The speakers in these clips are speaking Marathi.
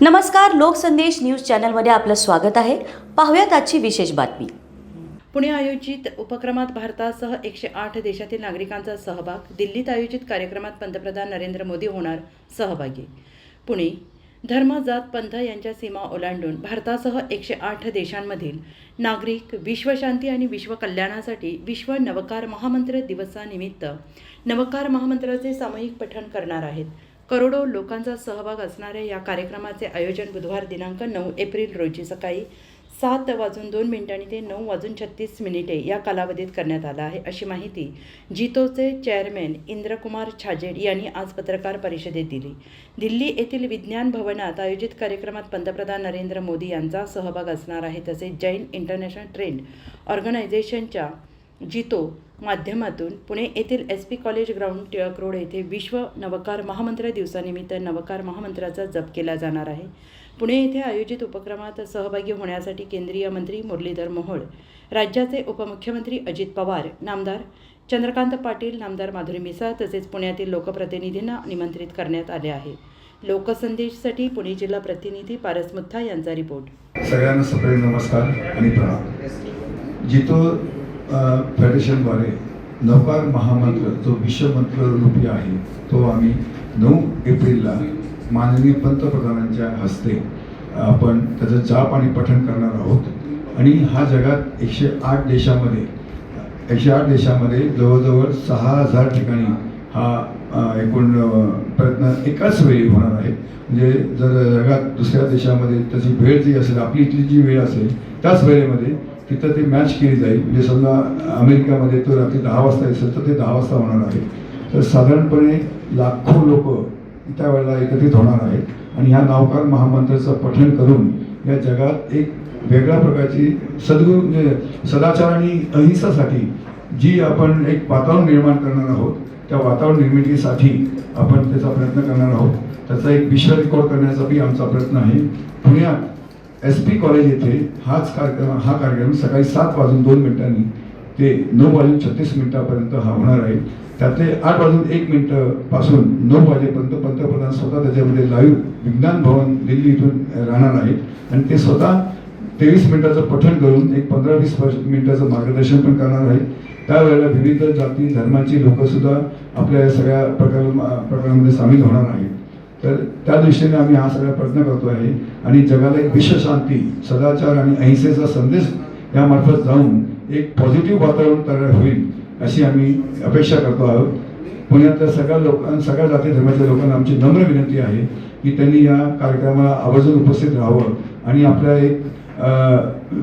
नमस्कार लोकसंदेश न्यूज चॅनलमध्ये आपलं स्वागत आहे. पाहूयात आजची विशेष बातमी. पुणे आयोजित उपक्रमात भारतासह एकशे आठ देशातील नागरिकांचा सहभाग दिल्लीत आयोजित कार्यक्रमात पंतप्रधान नरेंद्र मोदी होणार सहभागी. पुणे धर्म जात पंथ यांच्या सीमा ओलांडून भारतासह एकशे आठ देशांमधील नागरिक विश्वशांती आणि विश्वकल्याणासाठी विश्व नवकार महामंत्र दिवसानिमित्त नवकार महामंत्राचे सामूहिक पठण करणार आहेत. करोडो लोकांचा सहभाग असणाऱ्या या कार्यक्रमाचे आयोजन बुधवार दिनांक नऊ एप्रिल रोजी सकाळी सात वाजून दोन मिनिटांनी ते नऊ वाजून छत्तीस मिनिटे या कालावधीत करण्यात आला आहे. अशी माहिती जितोचे चेअरमॅन इंद्रकुमार छाजेड यांनी आज पत्रकार परिषदेत दिली. दिल्ली येथील विज्ञान भवनात आयोजित कार्यक्रमात पंतप्रधान नरेंद्र मोदी यांचा सहभाग असणार आहे तसेच जैन इंटरनॅशनल ट्रेंड ऑर्गनायझेशनच्या जितो माध्यमातून पुणे येथील S P college ground Tilak road येथे विश्व नवकार महामंत्र दिवसानिमित्त नवकार महामंत्राचा जप केला जाणार आहे. पुणे येथे आयोजित उपक्रमात सहभागी होण्यासाठी केंद्रीय मंत्री मुरलीधर मोहोळ राज्याचे उपमुख्यमंत्री अजित पवार नामदार चंद्रकांत पाटील नामदार माधुरी मिसाळ तसेच पुण्यातील लोकप्रतिनिधींना निमंत्रित करण्यात आले आहे. लोकसंदेशसाठी पुणे जिल्हा प्रतिनिधी पारस मुथा यांचा रिपोर्ट. सगळ्यांना नमस्कार आणि प्रणाम. जितो फेडरेशनद्वारे नवकार महामंत्र जो विश्वमंत्र रूपी आहे तो आम्ही नऊ एप्रिलला माननीय पंतप्रधानांच्या हस्ते आपण त्याचं जाप आणि पठण करणार आहोत. आणि हा जगात एकशे आठ देशामध्ये एकशे आठ देशामध्ये जवळजवळ सहा हजार ठिकाणी हा एकूण प्रयत्न एकाच वेळी होणार आहे. म्हणजे जर जगात दुसऱ्या देशामध्ये त्याची वेळ जी असेल आपली इथली जी वेळ असेल त्याच वेळेमध्ये तिथं ते मॅच केली जाईल. म्हणजे समजा अमेरिकामध्ये तो रात्री दहा वाजता असेल तर ते दहा वाजता होणार आहे. तर साधारणपणे लाखो लोक त्या वेळेला एकत्रित होणार आहेत. आणि ह्या नावकार महामंत्राचं पठण करून या जगात एक वेगळ्या प्रकारची सद्गुण म्हणजे सदाचार आणि अहिंसासाठी जी आपण एक वातावरण निर्माण करणार आहोत त्या वातावरण निर्मितीसाठी आपण त्याचा प्रयत्न करणार आहोत. त्याचा एक विश्व रेकॉर्ड करण्याचा बी आमचा प्रयत्न आहे. पुण्यात एस पी कॉलेज येथे हाच कार्यक्रम हा कार्यक्रम सकाळी सात वाजून दोन मिनिटांनी ते नऊ वाजून छत्तीस मिनिटापर्यंत हा होणार आहे. त्यातले आठ वाजून एक मिनिटपासून नऊ वाजेपर्यंत पंतप्रधान स्वतः त्याच्यामध्ये लाईव्ह विज्ञान भवन दिल्ली इथून राहणार आहेत आणि ते स्वतः तेवीस मिनिटाचं पठण करून एक पंधरा वीस मिनिटाचं मार्गदर्शन पण करणार आहेत त्यावेळेला विविध जाती धर्माची लोकंसुद्धा आपल्या या सगळ्या प्रकार प्रकारामध्ये सामील होणार आहेत. तर त्या दृष्टीने आम्ही हा सगळा प्रयत्न करतो आहे आणि जगाला एक विश्वशांती सदाचार आणि अहिंसेचा संदेश यामार्फत जाऊन एक पॉझिटिव्ह वातावरण तयार होईल अशी आम्ही अपेक्षा करतो आहोत. पुण्यातल्या सगळ्या लोकां सगळ्या जाती धर्माच्या लोकांना आमची नम्र विनंती आहे की त्यांनी या कार्यक्रमाला आवर्जून उपस्थित राहावं आणि आपल्या एक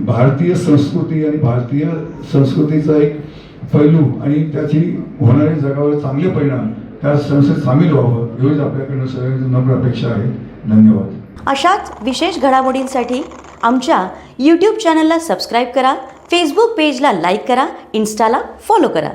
भारतीय संस्कृती आणि भारतीय संस्कृतीचा एक पैलू आणि त्याची होणारे जगावर चांगले परिणाम त्या संस्थेत सामील व्हावं एवढीच आपल्याकडनं सगळ्यांची नम्र अपेक्षा आहे. धन्यवाद. अशाच विशेष घडामोडींसाठी आमच्या यूट्यूब चॅनलला सबस्क्राईब करा फेसबुक पेजला लाईक करा इन्स्टाला फॉलो करा.